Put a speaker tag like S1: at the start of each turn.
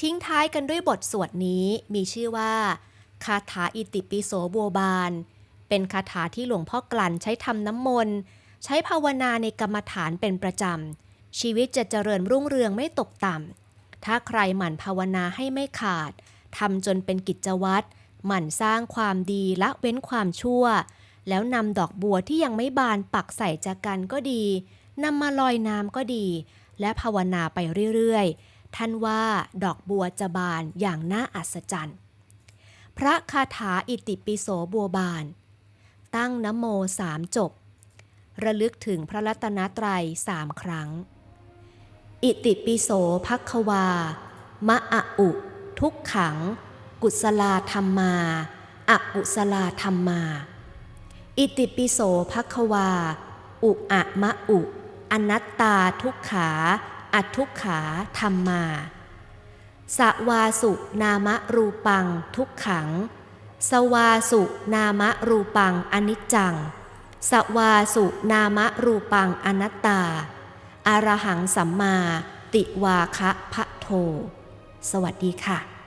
S1: ทิ้งท้ายกันด้วยบทสวดนี้มีชื่อว่า คาถาอิติปิโสบัวบาน เป็นคาถาที่หลวงพ่อกลั่นใช้ทำน้ำมนต์ ใช้ภาวนาในกรรมฐานเป็นประจำ ชีวิตจะเจริญรุ่งเรืองไม่ตกต่ำ ถ้าใครหมั่นภาวนาให้ไม่ขาดทำจนเป็นกิจวัตรหมั่นสร้างความดีละเว้นความชั่ว แล้วนำดอกบัวที่ยังไม่บานปักใส่จากกันก็ดีนำมาลอยน้ำก็ดี และภาวนาไปเรื่อยๆ ท่านว่าดอกบัวจะบานอย่างน่าอัศจรรย์ พระคาถาอิติปิโสบัวบาน ตั้งนโมสามจบ ระลึกถึงพระรัตนตรัยสามครั้ง อิติปิโสภักความะอะอุ ทุกขัง กุศลาธรรมาอะกุศลาธรรมา อิติปิโสภักควา อุอะมะอุ อนัตตาทุกขา อัทุกขาธรรมา สวาสุนามะรูปังทุกขัง สวาสุนามะรูปังอนิจจัง สวาสุนามะรูปังอนัตตา อารหังสัมมา ติวาคะพะโท สวัสดีค่ะ